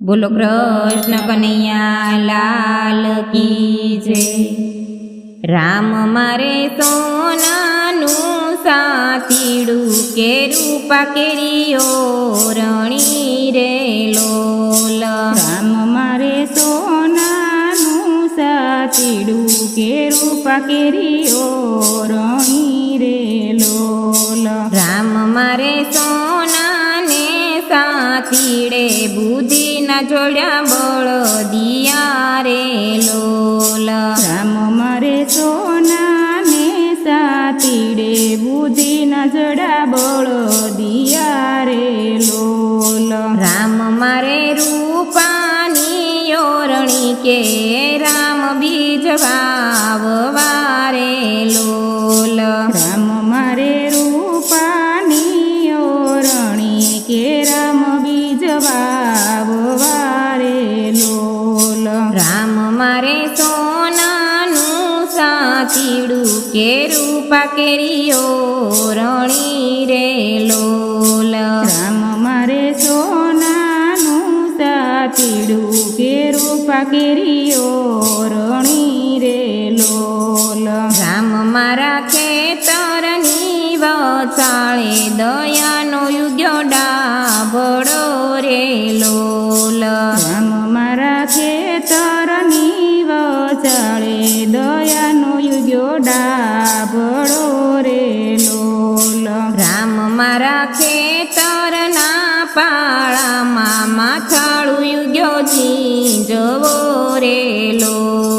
બોલો કૃષ્ણ કનૈયા લાલ કી જય. રામ મારે સોનાનું સાતીડું કે રૂપા કેરીઓ રણી રે લોલ. રામ મારે સોનાનું સાચીડું કે રૂપા કેરીઓ રણી રે લોલ. રામ મારે સોનાને જોડ્યા બોળો દિયા રે લોલ. રામ મારે સોનાને સાતીડે બુદ્ધિના જોડા બોળો દિયા રે લોલ. રામ મારે રૂપાની ઓરણી કે રામ બીજ વાવવારે લોલ. રામ મારે રૂપા કેરીઓ રણી રે લોલ. રામ મારે સોનાનું સાતીડું કે રૂપા કેરીઓ રણી રે લોલ. રામ મારા ખેતરની વચાળે દયાનો ડાભળો રે લોલ. રામ મારા ખેતરના પાળામાં માથાળું યુગ્યો જવો રે લોલ.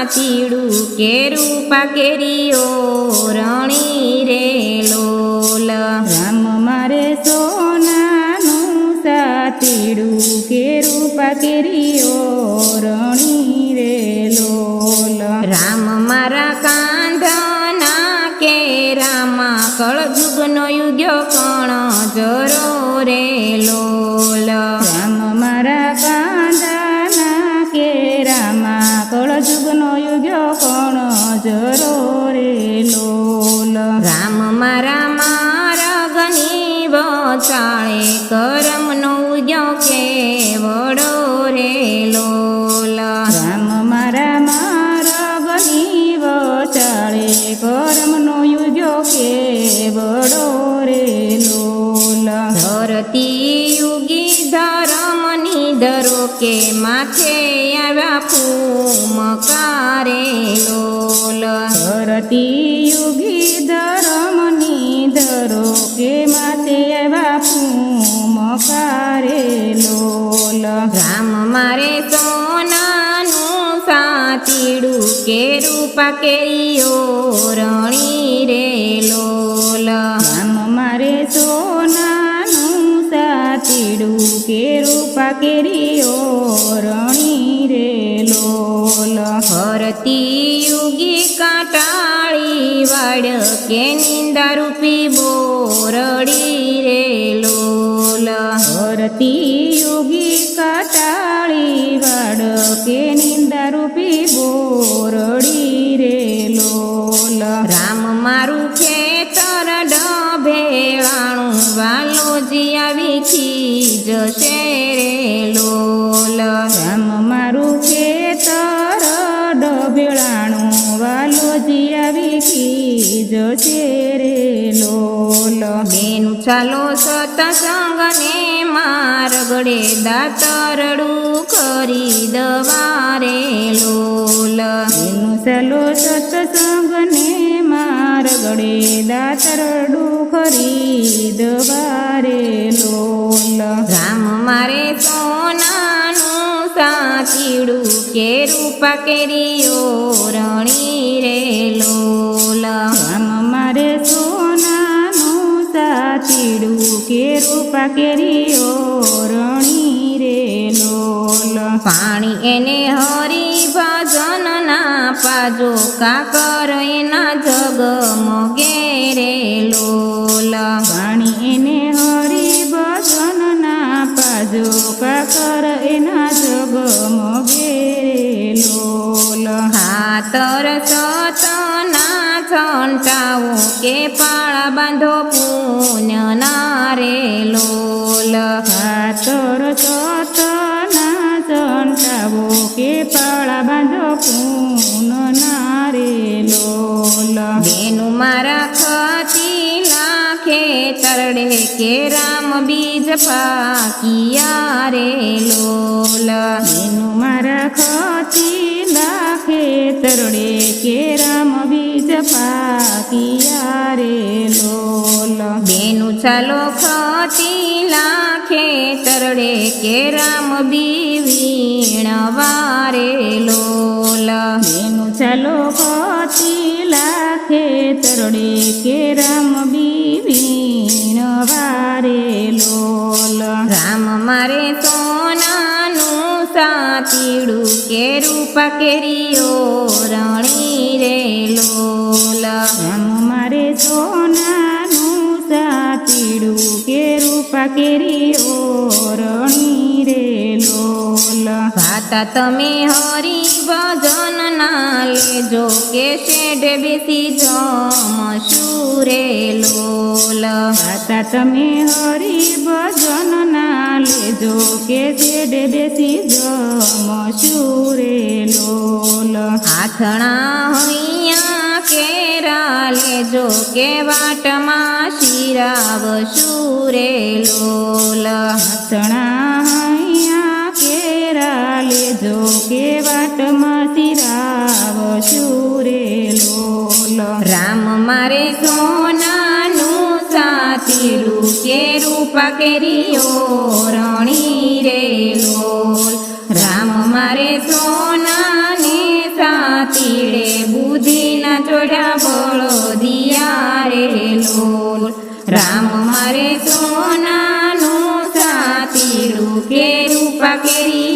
સાતીડું કેરું પાકેરીઓ રણી રે લોલ રામ મારે સોનાનું સાતીડું કેરું રૂપા કે માથે આવ્યા ફૂમકારે લોલ. ધરતી યુગી ધરમની ધરો કે માથે આવ્યા ફૂમકારે લોલ. રામ મારે સોનાનું સાતીડું કે રૂપા કેરીઓ રણી રે સાતીડું કે રૂપા કેરીઓ રણી રે લોલ. હરતી યુગી કાટાળી વાડ કે નિંદા રૂપી બોરડી રે લોલ. હરતી યુગી કાટાળી વાડ કે ખીજ છે રે લોલ બેનું ચાલો સતસંગને મારગડે દાતરડું કરી દવારે લોલ. એનું સલો સત્સંગને માર ગળે દાતરડું ખરીદવારે લોલ. રામ મારે સોનાનું સાચીડું કે રૂપા કેરીઓ રણી રે લોલ. સોનાનું સાચીડું કે રે લોલ પાણી એને હરી ભજનના પાજો કાકર એના જગમગે રે લોલ. પાણી એને હરી ભજનના પાજો કાકર એના જગ મગે લોલ. હાતર સતના છંટાઓ કે પાળા બાંધો પુણ્યના રે લોલ ખાતર ચતના ચંટાવો કે પાળા બાંધો પૂન તરડે કે રામ બીજ પાકિયા રે લોલ. એનું મારા ખતી લાખે તરડે કે રામ બીજ પાકિયા રે લોલ. બેનું ચાલો ખતી લાખે તરડે કે રામ બીવીણ રે લોલ. બેનું ચાલો ખતી લાખે તરડે કે રામ બીવીણ સાતીડું કેરું પકેરીઓ રણી રે લોલ. મારે સોનાનું સા પીળું કેરું કેરી ઓરણી ભાતા તમે હરી ભજન ના લેજો કે શેઢ બેસી જમશું રે લોલ. માતા તમે હરી ભજન ના લેજો કે શેઢ બેસી જમશું રે લોલ. આથણા હૈયા કેરા લેજો કે વાટમાં શિરાવ સુરે લોલ. હૈયા કેરા લેજો કે વાતમાં સિરાવશું સુરેલો રામ મારે સોનાનું સાતીડું કે રૂપા કેરીઓ રણી રે લોલ. રામ મારે સોનાને સાતીડે બુદ્ધિના ચોડા બળો દિયા રે લોલ. રામ મારે સોનાનું સાતીડું કે રૂપા કેરીઓ